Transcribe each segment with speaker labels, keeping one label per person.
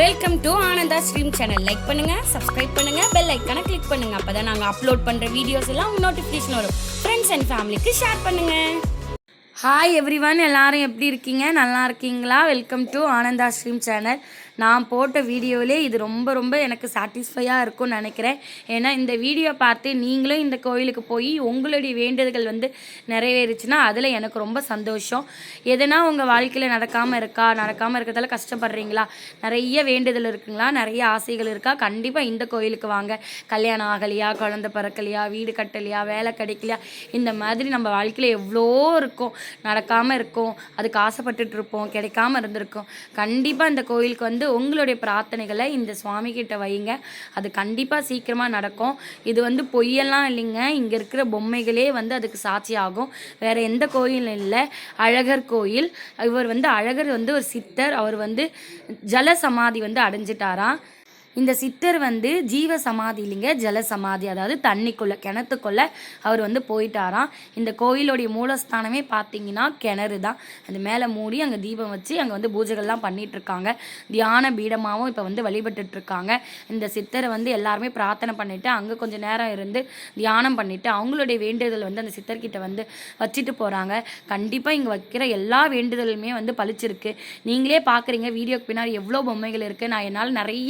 Speaker 1: welcome to Ananda stream channel like பண்ணுங்க subscribe பண்ணுங்க bell ஐக்கான கிளிக் பண்ணுங்க அப்பதான் நாங்கள் அப்லோட் பண்ற வீடியோஸ் எல்லாம் நோட்டிஃபிகேஷன் வரும் ஃப்ரெண்ட்ஸ் அண்ட் ஃபேமிலிக்கு ஷேர் பண்ணுங்க ஹாய் எவ்ரி ஒன் எல்லாரும் எப்படி இருக்கீங்க நல்லா இருக்கீங்களா welcome to Ananda stream channel நான் போட்ட வீடியோவிலே இது ரொம்ப ரொம்ப எனக்கு சாட்டிஸ்ஃபையாக இருக்கும்னு நினைக்கிறேன் ஏன்னா இந்த வீடியோ பார்த்து நீங்களும் இந்த கோயிலுக்கு போய் உங்களுடைய வேண்டுதல்கள் வந்து நிறைவேறுச்சுன்னா அதில் எனக்கு ரொம்ப சந்தோஷம் எதனா உங்கள் வாழ்க்கையில் நடக்காமல் இருக்கா நடக்காமல் இருக்கிறதால கஷ்டப்படுறீங்களா நிறைய வேண்டுதல் இருக்குங்களா நிறைய ஆசைகள் இருக்கா கண்டிப்பாக இந்த கோயிலுக்கு வாங்க கல்யாணம் ஆகலையா குழந்தை பிறக்கலையா வீடு கட்டலையா வேலை கிடைக்கலையா இந்த மாதிரி நம்ம வாழ்க்கையில் எவ்வளோ இருக்கும் நடக்காமல் இருக்கும் அதுக்கு ஆசைப்பட்டுட்டு இருப்போம் கிடைக்காம இருந்திருக்கும் கண்டிப்பாக இந்த கோயிலுக்கு வந்து உங்களுடைய பிரார்த்தனைகளை இந்த சுவாமி கிட்ட வைங்க அது கண்டிப்பாக சீக்கிரமாக நடக்கும் இது வந்து பொய்யெல்லாம் இல்லைங்க இங்கே இருக்கிற பொம்மைகளே வந்து அதுக்கு சாட்சி ஆகும் வேற எந்த கோயிலும் இல்லை அழகர் கோயில் இவர் வந்து அழகர் வந்து ஒரு சித்தர் அவர் வந்து ஜல சமாதி வந்து அடைஞ்சிட்டாராம் இந்த சித்தர் வந்து ஜீவ சமாதி இல்லைங்க ஜல சமாதி அதாவது தண்ணிக்குள்ளே கிணத்துக்குள்ளே அவர் வந்து போயிட்டாராம் இந்த கோயிலுடைய மூலஸ்தானமே பார்த்தீங்கன்னா கிணறு தான் அது மேலே மூடி அங்கே தீபம் வச்சு அங்கே வந்து பூஜைகள்லாம் பண்ணிகிட்ருக்காங்க தியான பீடமாகவும் இப்போ வந்து வழிபட்டுட்ருக்காங்க இந்த சித்தரை வந்து எல்லாருமே பிரார்த்தனை பண்ணிவிட்டு அங்கே கொஞ்சம் நேரம் இருந்து தியானம் பண்ணிவிட்டு அவங்களுடைய வேண்டுதல் வந்து அந்த சித்தர்கிட்ட வந்து வச்சுட்டு போகிறாங்க கண்டிப்பாக இங்கே வைக்கிற எல்லா வேண்டுதலுமே வந்து பழிச்சிருக்கு நீங்களே பார்க்குறீங்க வீடியோக்கு பின்னாடி எவ்வளோ பொம்மைகள் இருக்குது நான் என்னால் நிறைய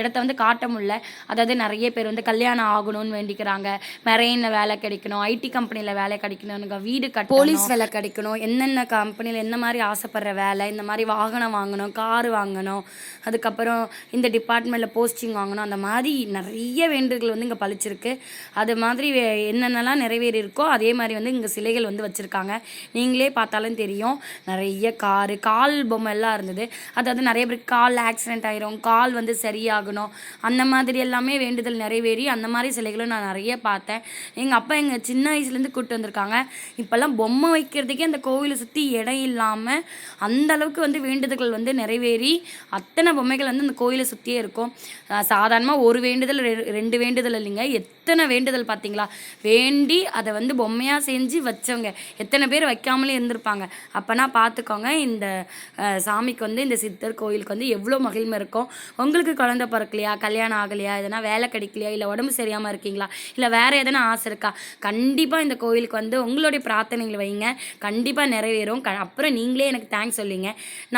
Speaker 1: இடத்த வந்து காட்ட முடில அதாவது நிறைய பேர் வந்து கல்யாணம் ஆகணும்னு வேண்டிக்கிறாங்க மெரெயினில் வேலை கிடைக்கணும் ஐடி கம்பெனியில் வேலை கிடைக்கணும் வீடு கட் போலீஸ் வேலை கிடைக்கணும் என்னென்ன கம்பெனியில் என்ன மாதிரி ஆசைப்படுற வேலை இந்த மாதிரி வாகனம் வாங்கணும் கார் வாங்கணும் அதுக்கப்புறம் இந்த டிபார்ட்மெண்ட்டில் போஸ்டிங் வாங்கணும் அந்த மாதிரி நிறைய வேண்டுகள் வந்து இங்கே பழிச்சிருக்கு அது மாதிரி என்னென்னலாம் நிறைவேறி இருக்கோ அதே மாதிரி வந்து இங்கே சிலைகள் வந்து வச்சுருக்காங்க நீங்களே பார்த்தாலும் தெரியும் நிறைய காரு கால் பொம்மை எல்லாம் இருந்தது அதாவது நிறைய பேருக்கு கால் ஆக்சிடென்ட் ஆயிரும் கால் வந்து சரியாகும் ஆகணும் அந்த மாதிரி எல்லாமே வேண்டுதல் நிறைவேறி அந்த மாதிரி சிலைகளும் நான் நிறைய பார்த்தேன் எங்கள் அப்பா எங்கள் சின்ன வயசுலேருந்து கூப்பிட்டு வந்திருக்காங்க இப்போல்லாம் பொம்மை வைக்கிறதுக்கே அந்த கோவிலை சுற்றி இடம் இல்லாமல் அந்தளவுக்கு வந்து வேண்டுதல்கள் வந்து நிறைவேறி அத்தனை பொம்மைகள் வந்து அந்த கோயிலை சுற்றியே இருக்கும் சாதாரணமாக ஒரு வேண்டுதல் ரெண்டு வேண்டுதல் இல்லைங்க எத்தனை வேண்டுதல் பார்த்தீங்களா வேண்டி அதை வந்து பொம்மையாக செஞ்சு வச்சவங்க எத்தனை பேர் வைக்காமலே இருந்திருப்பாங்க அப்போனா பார்த்துக்கோங்க இந்த சாமிக்கு வந்து இந்த சித்தர் கோயிலுக்கு வந்து எவ்வளோ மகிழ்மை இருக்கும் உங்களுக்கு குழந்த பிறக்கலையா கல்யாணம் ஆகலையா எதனா வேலை கிடைக்கலையா இல்லை உடம்பு சரியாமல் இருக்கீங்களா இல்லை வேறு எதனா ஆசை இருக்கா கண்டிப்பாக இந்த கோவிலுக்கு வந்து உங்களுடைய பிரார்த்தனைகள் வைங்க கண்டிப்பாக நிறைவேறும் க அப்புறம் நீங்களே எனக்கு தேங்க்ஸ் சொல்லிங்க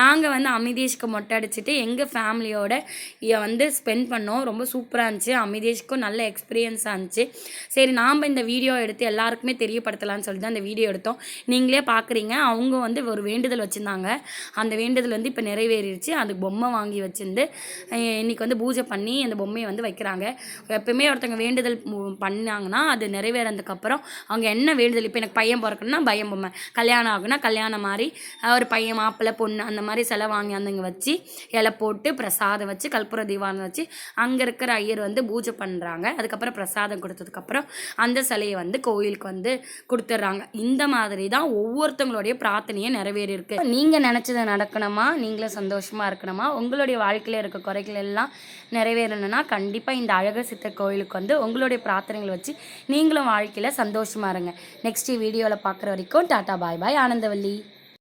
Speaker 1: நாங்கள் வந்து அமிதேஷ்க்கு மொட்டை அடிச்சுட்டு எங்கள் ஃபேமிலியோட வந்து ஸ்பெண்ட் பண்ணோம் ரொம்ப சூப்பராக இருந்துச்சு அமிதேஷ்க்கும் நல்ல எக்ஸ்பீரியன்ஸாக இருந்துச்சு சரி நாம் இந்த வீடியோ எடுத்து எல்லாருக்குமே தெரியப்படுத்தலாம்னு சொல்லிட்டு அந்த வீடியோ எடுத்தோம் நீங்களே பார்க்குறீங்க அவங்க வந்து ஒரு வேண்டுதல் வச்சுருந்தாங்க அந்த வேண்டுதல் வந்து இப்போ நிறைவேறிடுச்சு அதுக்கு பொம்மை வாங்கி வச்சுருந்து இன்றைக்கி வந்து பூஜை பண்ணி அந்த பொம்மையை வந்து வைக்கிறாங்க எப்பயுமே ஒருத்தவங்க வேண்டுதல் பண்ணாங்கன்னா அது நிறைவேறதுக்கப்புறம் அவங்க என்ன வேண்டுதல் இப்போ எனக்கு பையன் பிறக்கணும்னா பையன் பொம்மை கல்யாணம் ஆகுனா கல்யாணம் மாதிரி ஒரு பையன் மாப்பிள்ளை பொண்ணு அந்த மாதிரி சிலை வாங்கி அந்தங்க வச்சு இலை போட்டு பிரசாதம் வச்சு கற்பூர தீபாவளி வச்சு அங்கே இருக்கிற ஐயர் வந்து பூஜை பண்ணுறாங்க அதுக்கப்புறம் பிரசாதம் கொடுத்ததுக்கப்புறம் அந்த சிலையை வந்து கோயிலுக்கு வந்து கொடுத்துட்றாங்க இந்த மாதிரி தான் ஒவ்வொருத்தவங்களுடைய பிரார்த்தனையை நிறைவேறி இருக்கு நீங்கள் நினச்சதை நடக்கணுமா நீங்களும் சந்தோஷமாக இருக்கணுமா உங்களுடைய வாழ்க்கையில் இருக்க குறைகள் எல்லாம் நிறைவேறணும்னா கண்டிப்பாக இந்த அழக சித்தர் கோயிலுக்கு வந்து உங்களுடைய பிரார்த்தனைகள் வச்சு நீங்களும் வாழ்க்கையில் சந்தோஷமாக இருங்க நெக்ஸ்ட் வீடியோவில் பார்க்குற வரைக்கும் டாட்டா பாய் பாய் ஆனந்தவல்லி